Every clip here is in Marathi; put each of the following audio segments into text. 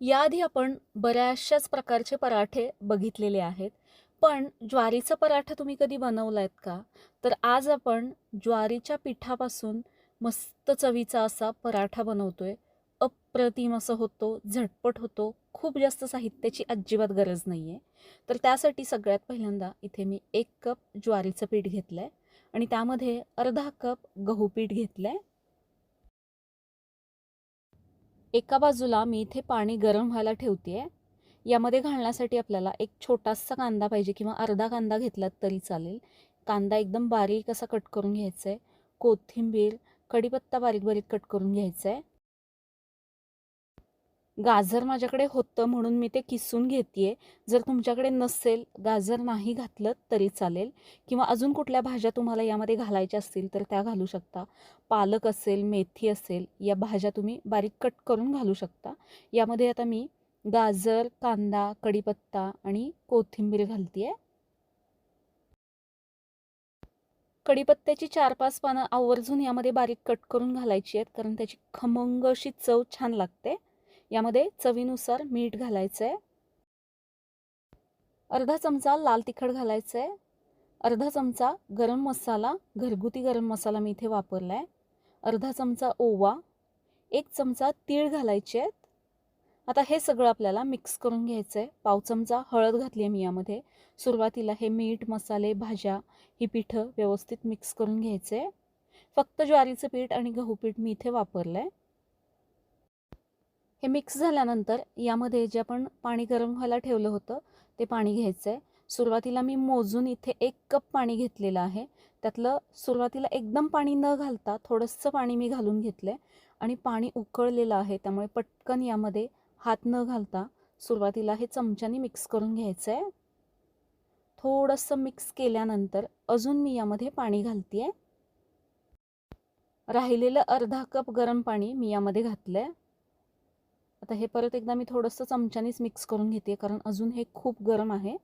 याआधी आपण बऱ्याचशाच प्रकारचे पराठे बघितलेले आहेत. पण ज्वारीचा पराठा तुम्ही कधी बनवला आहेत का? तर आज आपण ज्वारीच्या पिठापासून मस्त चवीचा असा पराठा बनवतोय. अप्रतिम असं होतो झटपट होतो खूप जास्त साहित्याची अजिबात गरज नाही आहे तर त्यासाठी सगळ्यात पहिल्यांदा इथे मी एक कप ज्वारीचं पीठ घेतलं आहे आणि त्यामध्ये अर्धा कप गहू पीठ घेतलं आहे एका बाजूला मी इथे पाणी गरम व्हायला ठेवते आहे यामध्ये घालण्यासाठी आपल्याला एक छोटासा कांदा पाहिजे किंवा अर्धा कांदा घेतलात तरी चालेल. कांदा एकदम बारीक असा कट करून घ्यायचा आहे कोथिंबीर कढीपत्ता बारीक बारीक कट करून घ्यायचा आहे गाजर माझ्याकडे होतं म्हणून मी ते किसून घेते जर तुमच्याकडे नसेल गाजर नाही घातलं तरी चालेल. किंवा अजून कुठल्या भाज्या तुम्हाला यामध्ये घालायच्या असतील तर त्या घालू शकता. पालक असेल मेथी असेल या भाज्या तुम्ही बारीक कट करून घालू शकता. यामध्ये आता मी गाजर कांदा कढीपत्ता आणि कोथिंबीर घालते आहे कढीपत्त्याची चार पाच पानं आवर्जून यामध्ये बारीक कट करून घालायची आहेत. कारण त्याची खमंग अशी चव छान लागते. यामध्ये चवीनुसार मीठ घालायचं आहे अर्धा चमचा लाल तिखट घालायचं आहे अर्धा चमचा गरम मसाला घरगुती गरम मसाला मी इथे वापरला आहे अर्धा चमचा ओवा एक चमचा तीळ घालायचे आहेत. आता हे सगळं आपल्याला मिक्स करून घ्यायचं आहे पाव चमचा हळद घातली आहे मी यामध्ये. सुरुवातीला हे मीठ मसाले भाज्या ही पिठं व्यवस्थित मिक्स करून घ्यायचं आहे फक्त ज्वारीचं पीठ आणि गहू पीठ मी इथे वापरलं आहे हे मिक्स झाल्यानंतर यामध्ये जे आपण पाणी गरम व्हायला ठेवलं होतं ते पाणी घ्यायचं आहे सुरुवातीला मी मोजून इथे एक कप पाणी घेतलेलं आहे. त्यातलं सुरुवातीला एकदम पाणी न घालता थोडंसं पाणी मी घालून घेतलं आहे आणि पाणी उकळलेलं आहे त्यामुळे पटकन यामध्ये हात न घालता सुरुवातीला हे चमच्याने मिक्स करून घ्यायचं आहे थोडंसं मिक्स केल्यानंतर अजून मी यामध्ये पाणी घालते आहे राहिलेलं अर्धा कप गरम पाणी मी यामध्ये घातलं आहे आता हे परत एकदा मी थोडंसं चमच्यानेच मिक्स करून घेते कारण अजून हे खूप गरम आहे.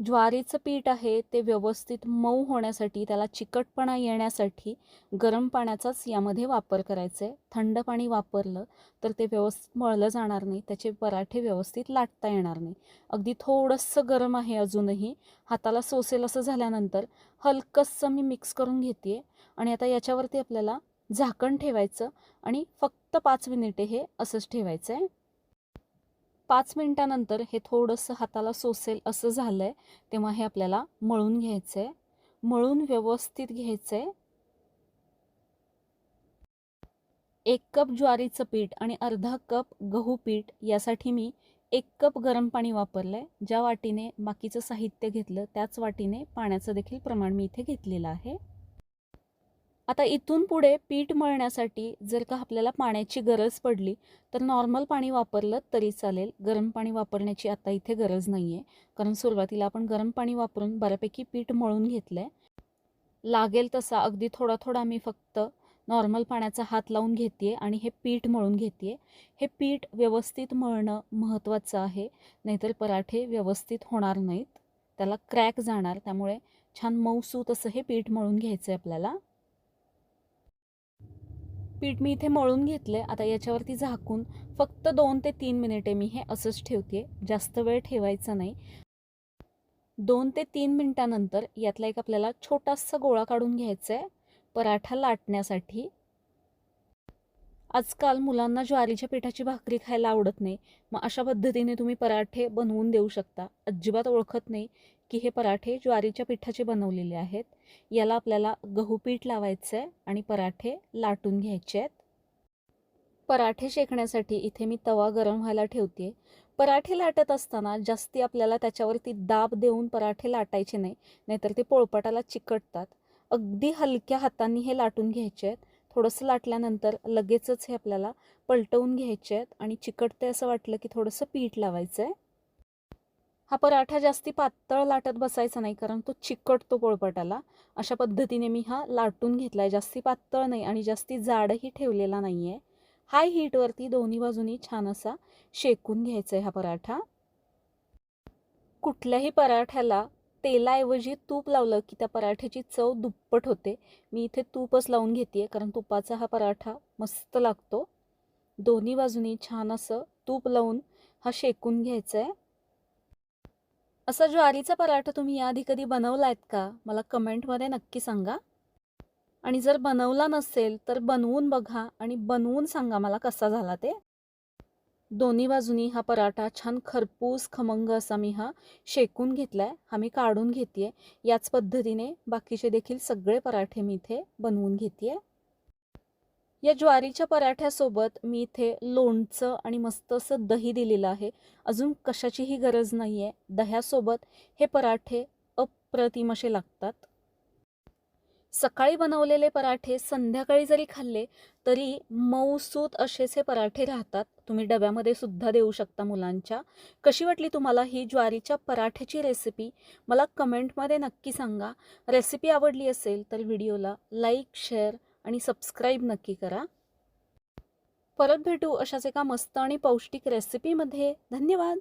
ज्वारीचं पीठ आहे ते व्यवस्थित मऊ होण्यासाठी त्याला चिकटपणा येण्यासाठी गरम पाण्याचाच यामध्ये वापर करायचा. आहे थंड पाणी वापरलं तर ते व्यवस्थित मळलं जाणार नाही त्याचे पराठे व्यवस्थित लाटता येणार नाही. अगदी थोडंसं गरम आहे अजूनही. हाताला सोसेल असं झाल्यानंतर हलकंसं मी मिक्स करून घेते. आणि आता याच्यावरती आपल्याला झाकण ठेवायचं आणि फक्त फक्त पाच मिनिटे हे असंच ठेवायचं आहे पाच मिनिटानंतर हे थोडंसं हाताला सोसेल असं झालं आहे तेव्हा हे आपल्याला मळून घ्यायचं आहे मळून व्यवस्थित घ्यायचं आहे एक कप ज्वारीचं पीठ आणि अर्धा कप गहू पीठ यासाठी मी एक कप गरम पाणी वापरलं आहे ज्या वाटीने बाकीचं साहित्य घेतलं त्याच वाटीने पाण्याचं देखील प्रमाण मी इथे घेतलेलं आहे. आता इथून पुढे पीठ मळण्यासाठी जर का आपल्याला पाण्याची गरज पडली तर नॉर्मल पाणी वापरलं तरी चालेल. गरम पाणी वापरण्याची आता इथे गरज नाही आहे कारण सुरुवातीला आपण गरम पाणी वापरून बऱ्यापैकी पीठ मळून घेतलं आहे लागेल तसा अगदी थोडा थोडा मी फक्त नॉर्मल पाण्याचा हात लावून घेते आणि हे पीठ मळून घेते हे पीठ व्यवस्थित मळणं महत्त्वाचं आहे. नाहीतर पराठे व्यवस्थित होणार नाहीत. त्याला क्रॅक जाणार. त्यामुळे छान मऊसूत असं हे पीठ मळून घ्यायचं आहे आपल्याला. पीठ मी इथे मळून घेतलं आता याच्यावरती झाकून फक्त दोन ते तीन मिनिटे मी हे असंच ठेवते जास्त वेळ ठेवायचा नाही. दोन ते तीन मिनटानंतर यातला एक आपल्याला छोटासा गोळा काढून घ्यायचा आहे पराठा लाटण्यासाठी आजकाल मुलांना ज्वारीच्या पिठाची भाकरी खायला आवडत नाही. मग अशा पद्धतीने तुम्ही पराठे बनवून देऊ शकता. अजिबात ओळखत नाही की हे पराठे ज्वारीच्या पिठाचे बनवलेले आहेत. याला आपल्याला गहू पीठ लावायचं आहे आणि पराठे लाटून घ्यायचे आहेत. पराठे शेकण्यासाठी इथे मी तवा गरम व्हायला ठेवते. पराठे लाटत असताना जास्ती आपल्याला त्याच्यावरती दाब देऊन पराठे लाटायचे नाही नाहीतर ते पोळपाटाला चिकटतात. अगदी हलक्या हातांनी हे लाटून घ्यायचे आहेत. थोडंसं लाटल्यानंतर लगेचच हे आपल्याला पलटवून घ्यायचे आहेत आणि चिकटते असं वाटलं की थोडंसं पीठ लावायचं आहे हा पराठा जास्ती पातळ लाटत बसायचा नाही कारण तो चिकटतो पोळपटाला. अशा पद्धतीने मी हा लाटून घेतला आहे जास्ती पातळ नाही आणि जास्ती जाडही ठेवलेला नाही आहे हाय हीटवरती दोन्ही बाजूनी छान असा शेकून घ्यायचा आहे हा पराठा. कुठल्याही पराठ्याला तेलाऐवजी तूप लावलं की त्या पराठ्याची चव दुप्पट होते. मी इथे तूपच लावून घेते कारण तुपाचा हा पराठा मस्त लागतो. दोन्ही बाजूनी छान असं तूप लावून हा शेकून घ्यायचा आहे असा ज्वारीचा पराठा तुम्ही याआधी कधी बनवला आहेत का? मला कमेंटमध्ये नक्की सांगा. आणि जर बनवला नसेल तर बनवून बघा आणि बनवून सांगा मला कसा झाला ते. दोन्ही बाजूनी हा पराठा छान खरपूस खमंग असा मी हा शेकून घेतला आहे हा मी काढून घेते आहे याच पद्धतीने बाकीचे देखील सगळे पराठे मी इथे बनवून घेते आहे या ज्वारीच्या पराठ्यासोबत मी इथे लोणचं आणि मस्त असं दही दिलेलं आहे. अजून कशाचीही गरज नाही आहे दह्यासोबत हे पराठे अप्रतिम असे लागतात. सकाळी बनवलेले पराठे संध्याकाळी जरी खाल्ले तरी मऊसूत असेच हे पराठे राहतात. तुम्ही डब्यामध्ये सुद्धा देऊ शकता मुलांच्या. कशी वाटली तुम्हाला ही ज्वारीच्या पराठ्याची रेसिपी मला कमेंटमध्ये नक्की सांगा. रेसिपी आवडली असेल तर व्हिडिओला लाईक शेअर आणि सबस्क्राईब नक्की करा. परत भेटू अशाच एका मस्त आणि पौष्टिक रेसिपीमध्ये धन्यवाद!